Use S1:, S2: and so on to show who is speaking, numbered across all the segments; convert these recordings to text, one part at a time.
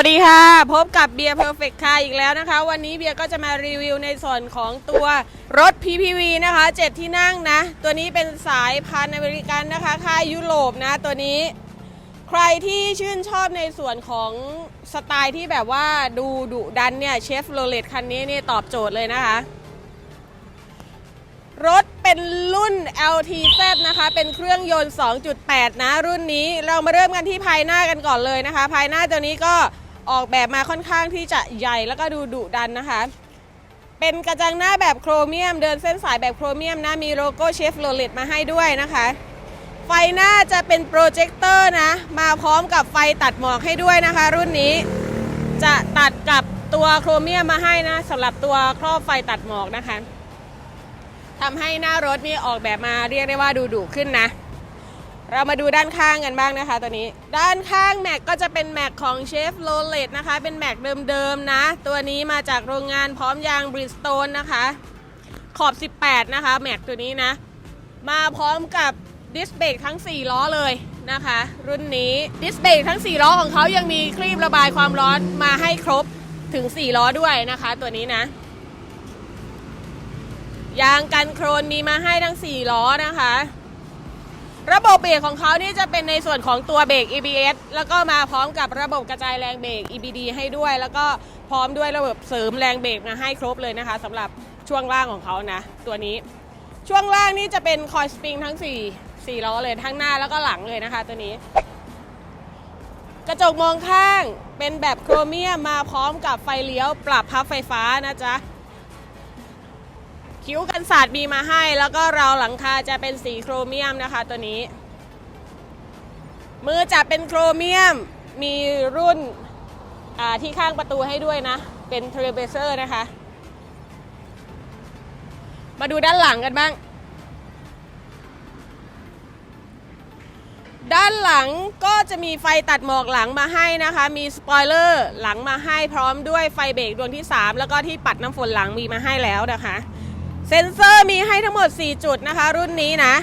S1: วัสดีค่ะ พบกับเบียร์เพอร์เฟกต์ค่ะอีกแล้วนะคะ วันนี้เบียร์ก็จะมารีวิวในส่วนของตัวรถ PPV นะคะ 7 ที่นั่งนะ ตัวนี้เป็นสายพันธุ์อเมริกันนะคะค่ายยุโรปนะ ตัวนี้ ใครที่ชื่นชอบในส่วนของสไตล์ที่แบบว่าดูดุดันเนี่ยเชฟโรเลตคันนี้เนี่ยตอบโจทย์เลยนะคะ รถเป็นรุ่น LTZ นะคะ เป็นเครื่องยนต์ 2.8 นะ รุ่นนี้เรามาเริ่มกันที่ภายหน้ากันก่อนเลยนะคะ ภายหน้าตัวนี้ก็ ออกแบบมาค่อนข้างที่จะใหญ่แล้วก็ดูดุดันนะคะ เป็นกระจังหน้าแบบโครเมียม เดินเส้นสายแบบโครเมียมนะมีโลโก้เชฟโรเลตมาให้ด้วยนะคะ ไฟหน้าจะเป็นโปรเจคเตอร์นะ มาพร้อมกับไฟตัดหมอกให้ด้วยนะคะ รุ่นนี้จะตัดกับตัวโครเมียมมาให้นะสำหรับตัวครอบไฟตัดหมอกนะคะทำให้หน้ารถนี่ออกแบบมาเรียกได้ว่าดูดุขึ้นนะ เรามาดูด้านข้างกันบ้างนะคะตัวนี้ ด้านข้างแม็กก็จะเป็นแม็กของเชฟโรเลตนะคะ เป็นแม็กเดิมๆนะ ตัวนี้มาจากโรงงานพร้อมยางบริสโตนนะคะ ขอบ 18 นะคะแม็กตัวนี้นะ มาพร้อมกับดิสเบรกทั้ง 4 ล้อเลยนะคะ รุ่นนี้ดิสเบรกทั้ง 4 ล้อของเขายังมีครีบระบายความร้อนมาให้ครบถึง 4 ล้อด้วยนะคะ ตัวนี้นะ ยางกันโครนมีมาให้ทั้ง 4 ล้อนะคะ ระบบเบรกของเขานี่จะเป็นในส่วนของตัวเบรก ABS แล้วก็มาพร้อมกับระบบกระจายแรงเบรก EBD ให้ด้วย แล้วก็พร้อมด้วยระบบเสริมแรงเบรกมาให้ครบเลยนะคะสำหรับช่วงล่างของเขานะ ตัวนี้ช่วงล่างนี่จะเป็นคอยสปริงทั้ง 4 4ล้อเลยทั้งหน้าแล้วก็หลังเลยนะคะ ตัวนี้ กระจกมองข้างเป็นแบบโครเมียมมาพร้อมกับไฟเลี้ยวปรับพับไฟฟ้านะจ๊ะ คิ้วกันสาดมีมาให้ แล้วก็ราวหลังคาจะเป็นสีโครเมียมนะคะตัวนี้ มือจับเป็นโครเมียมมีรุ่นที่ข้างประตูให้ด้วยนะ เป็นเทรเบเซอร์นะคะ มาดูด้านหลังกันบ้าง ด้านหลังก็จะมีไฟตัดหมอกหลังมาให้นะคะ มีสปอยเลอร์หลังมาให้พร้อมด้วยไฟเบรกดวงที่ 3 แล้วก็ที่ปัดน้ำฝนหลังมีมาให้แล้วนะคะ เซ็นเซอร์มีให้ทั้งหมด 4 จุดนะคะ รุ่นนี้นะ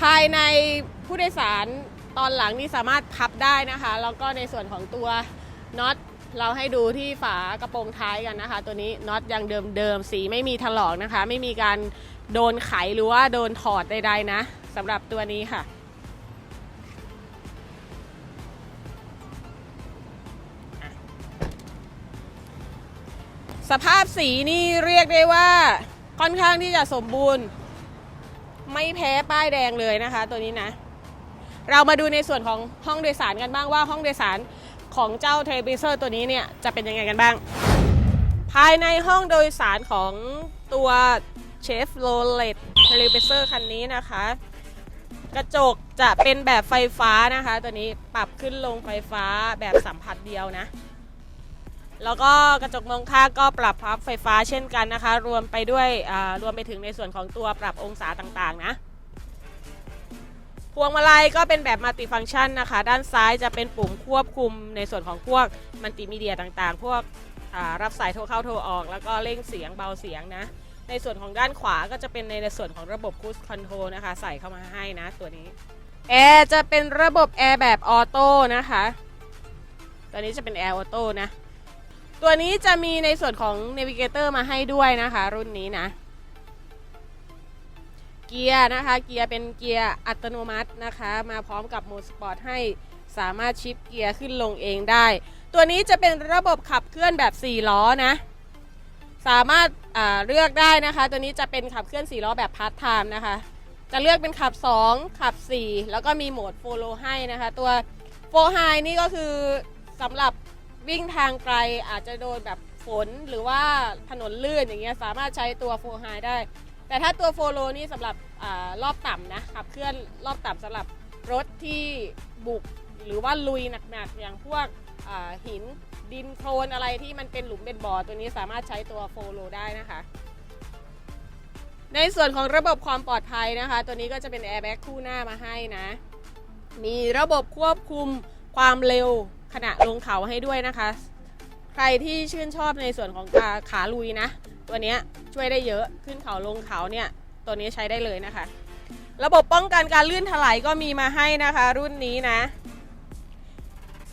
S1: ภายในผู้โดยสารตอนหลังนี่สามารถพับได้นะคะ แล้วก็ในส่วนของตัวน็อตเราให้ดูที่ฝากระโปรงท้ายกันนะคะ ตัวนี้น็อตยังเดิมๆสีไม่มีถลอกนะคะ ไม่มีการโดนไขหรือว่าโดนถอดใดๆนะสำหรับตัวนี้ค่ะ สภาพสีนี่เรียกได้ว่าค่อนข้างที่จะสมบูรณ์ ไม่แพ้ป้ายแดงเลยนะคะ ตัวนี้นะ เรามาดูในส่วนของห้องโดยสารกันบ้างว่าห้องโดยสารของเจ้าเทเลบิเซอร์ตัวนี้เนี่ยจะเป็นยังไงกันบ้าง ภายในห้องโดยสารของตัวเชฟโรเลตเทเลบิเซอร์คันนี้นะคะ กระจกจะเป็นแบบไฟฟ้านะคะ ตัวนี้ปรับขึ้นลงไฟฟ้าแบบสัมผัสเดียวนะ แล้วก็กระจกมองข้างก็ปรับพับไฟฟ้าเช่นกันนะคะ รวมไปด้วยรวมไปถึงในส่วนของตัวปรับองศาต่างๆนะพวงมาลัยก็เป็นแบบมัลติฟังก์ชันนะคะ ด้านซ้ายจะเป็นปุ่มควบคุมในส่วนของพวกมัลติมีเดียต่างๆ พวกรับสายโทรเข้าโทรออก แล้วก็เร่งเสียงเบาเสียงนะ ในส่วนของด้านขวาก็จะเป็นในส่วนของระบบคู i คอนโทรนะคะ ใส่เข้ามาให้นะตัวนี้แอร์จะเป็นระบบแอร์แบบออโต้นะคะ ตัวนี้จะเป็นแอร์ออโต้นะ ตัวนี้จะมีในส่วนของ Navigator มาให้ด้วยนะคะ รุ่นนี้นะ เกียร์นะคะ เกียร์เป็นเกียร์อัตโนมัตินะคะ มาพร้อมกับโหมดสปอร์ตให้สามารถชิปเกียร์ขึ้นลงเองได้ ตัวนี้จะเป็นระบบขับเคลื่อนแบบ 4 ล้อนะ สามารถเลือกได้นะคะ ตัวนี้จะเป็นขับเคลื่อน 4 ล้อแบบพาร์ทไทม์นะคะ จะเลือกเป็นขับ 2 ขับ 4 แล้วก็มีโหมดโฟโลให้นะคะ ตัวโฟไฮนี่ก็คือสำหรับ วิ่งทางไกลอาจจะโดนแบบฝนหรือว่าถนนลื่นอย่างเงี้ยสามารถใช้ตัวโฟไฮได้ แต่ถ้าตัวโฟโลนี่สำหรับอรอบต่ำนะขับเคลื่อนรอบต่ำสำหรับรถที่บุกหรือว่าลุยหนักๆอย่างพวกหินดินโคลนอะไรที่มันเป็นหลุมเป็นบ่อตัวนี้สามารถใช้ตัวโฟโลได้นะคะ ในส่วนของระบบความปลอดภัยนะคะ ตัวนี้ก็จะเป็นแอร์แบ็กคู่หน้ามาให้นะ มีระบบควบคุมความเร็ว ขณะลงเขาให้ด้วยนะคะ ใครที่ชื่นชอบในส่วนของขาขาลุยนะ ตัวนี้ช่วยได้เยอะขึ้นเขาลงเขาเนี่ย ตัวนี้ใช้ได้เลยนะคะ ระบบป้องกันการลื่นถลายก็มีมาให้นะคะ รุ่นนี้นะ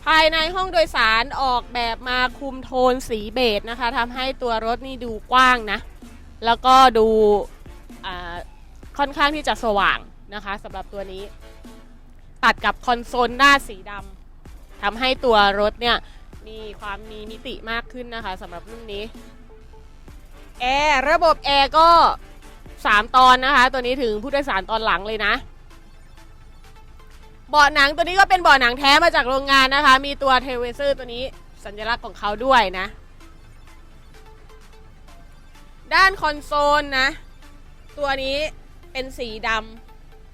S1: ภายในห้องโดยสารออกแบบมาคุมโทนสีเบจนะคะทำให้ตัวรถนี่ดูกว้างนะ แล้วก็ดูค่อนข้างที่จะสว่างนะคะสำหรับตัวนี้ ตัดกับคอนโซลหน้าสีดำ ทำให้ตัวรถเนี่ยมีความมีมิติมากขึ้นนะคะสำหรับรุ่นนี้แอร์ระบบแอร์ก็ 3 ตอนนะคะ ตัวนี้ถึงผู้โดยสารตอนหลังเลยนะเบาะหนังตัวนี้ก็เป็นเบาะหนังแท้มาจากโรงงานนะคะ มีตัวเทเวเซอร์ตัวนี้สัญลักษณ์ของเขาด้วยนะ ด้านคอนโซลนะ ตัวนี้เป็นสีดำ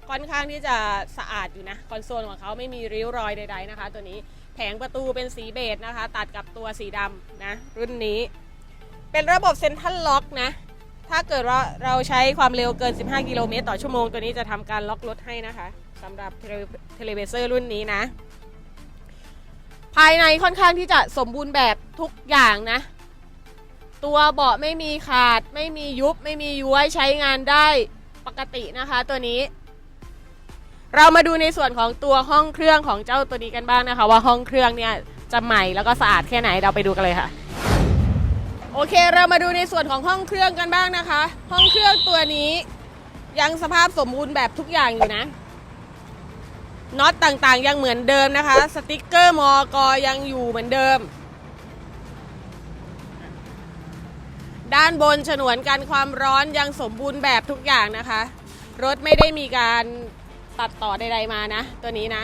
S1: ค่อนข้างที่จะสะอาดอยู่นะคอนโซลของเขาไม่มีริ้วรอยใดๆนะคะ ตัวนี้แผงประตูเป็นสีเบจนะคะ ตัดกับตัวสีดำนะรุ่นนี้ เป็นระบบเซ็นทรัลล็อกนะ ถ้าเกิดว่าเราใช้ความเร็วเกิน 15 กิโลเมตรต่อชั่วโมง ตัวนี้จะทำการล็อกรถให้นะคะสำหรับเทเลเวเซอร์รุ่นนี้นะ ภายในค่อนข้างที่จะสมบูรณ์แบบทุกอย่างนะ ตัวเบาะไม่มีขาด ไม่มียุบ ไม่มีย้วยใช้งานได้ปกตินะคะ ตัวนี้ เรามาดูในส่วนของตัวห้องเครื่องของเจ้าตัวนี้กันบ้างนะคะ ว่าห้องเครื่องเนี่ยจะใหม่แล้วก็สะอาดแค่ไหนเราไปดูกันเลยค่ะ โอเคเรามาดูในส่วนของห้องเครื่องกันบ้างนะคะ ห้องเครื่องตัวนี้ยังสภาพสมบูรณ์แบบทุกอย่างอยู่นะน็อตต่างๆ ยังเหมือนเดิมนะคะ สติกเกอร์มอกอยังอยู่เหมือนเดิม ด้านบนฉนวนกันความร้อนยังสมบูรณ์แบบทุกอย่างนะคะ รถไม่ได้มีการ ตัดต่อใดๆมานะ ตัวนี้นะ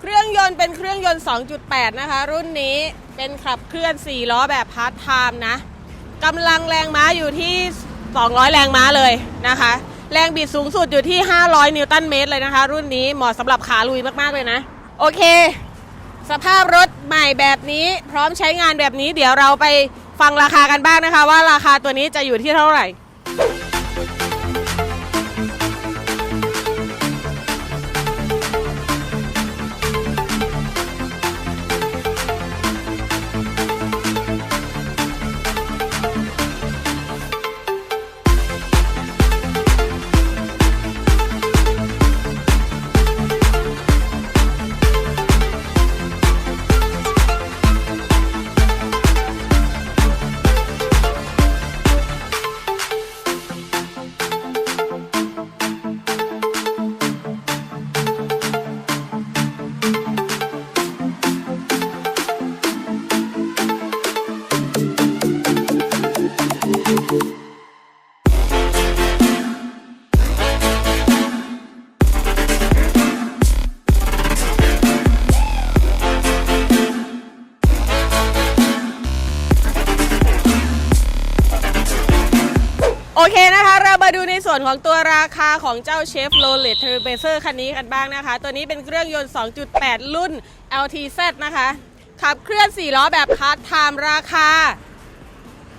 S1: เครื่องยนต์เป็นเครื่องยนต์ 2.8 นะคะ รุ่นนี้เป็นขับเคลื่อน 4 ล้อแบบพาร์ทไทม์นะกำลังแรงม้าอยู่ที่ 200 แรงม้าเลยนะคะ แรงบิดสูงสุดอยู่ที่ 500 นิวตันเมตรเลยนะคะ รุ่นนี้เหมาะสำหรับขาลุยมากๆเลยนะ โอเค สภาพรถใหม่แบบนี้พร้อมใช้งานแบบนี้เดี๋ยวเราไปฟังราคากันบ้างนะคะ ว่าราคาตัวนี้จะอยู่ที่เท่าไหร่ เคนะคะเรามาดูในส่วนของตัวราคาของเจ้าเชฟโรเลตเทอร์เบเซอร์คันนี้กันบ้างนะคะ ตัวนี้เป็นเครื่องยนต์ 2.8 รุ่น LTZ นะคะ ขับเคลื่อน 4 ล้อแบบพาร์ทไทม์ราคา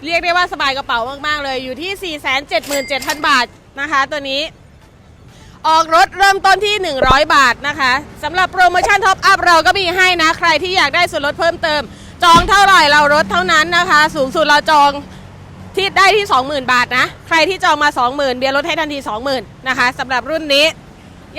S1: เรียกได้ว่าสบายกระเป๋ามาก ๆ เลยอยู่ที่ 477,000 บาทนะคะตัวนี้ ออกรถเริ่มต้นที่ 100 บาทนะคะสำหรับโปรโมชั่นท็อปอัพเราก็มีให้นะ ใครที่อยากได้ส่วนลดเพิ่มเติม จองเท่าไหร่เราลดเท่านั้นนะคะ สูงสุดเราจอง ที่ได้ที่ 20,000 บาทนะ ใครที่จองมา 20,000 เบียร์ลดให้ทันที 20,000 นะคะสำหรับรุ่นนี้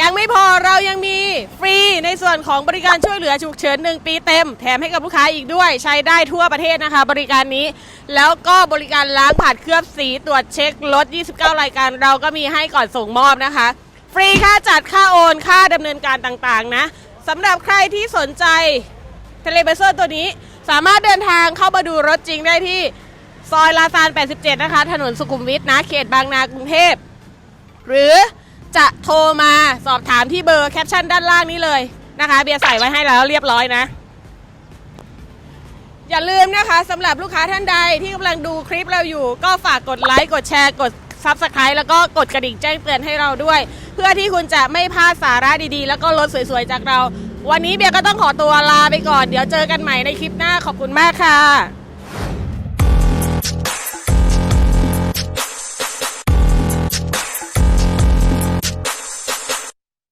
S1: ยังไม่พอเรายังมีฟรีในส่วนของบริการช่วยเหลือฉุกเฉิน 1 ปีเต็ม แถมให้กับลูกค้าอีกด้วย ใช้ได้ทั่วประเทศนะคะ บริการนี้ แล้วก็บริการล้างผ่านเคลือบสีตรวจเช็ครถ 29 รายการเราก็มีให้ก่อนส่งมอบนะคะ ฟรีค่าจัดค่าโอนค่าดำเนินการต่างๆนะสำหรับใครที่สนใจเทเลเบเซอร์ตัวนี้สามารถเดินทางเข้ามาดูรถจริงได้ที่ ซอยลาซาน 87 นะคะ ถนนสุขุมวิทนะ เขตบางนากรุงเทพ หรือจะโทรมาสอบถามที่เบอร์แคปชั่นด้านล่างนี้เลยนะคะ เบียร์ใส่ไว้ให้แล้วเรียบร้อยนะ อย่าลืมนะคะสำหรับลูกค้าท่านใดที่กำลังดูคลิปเราอยู่ ก็ฝากกดไลค์ กดแชร์ กด Subscribe แล้วก็กดกระดิ่งแจ้งเตือนให้เราด้วย เพื่อที่คุณจะไม่พลาดสาระดีๆ แล้วก็รถสวยๆ จากเรา วันนี้เบียร์ก็ต้องขอตัวลาไปก่อน เดี๋ยวเจอกันใหม่ในคลิปหน้าขอบคุณมากค่ะ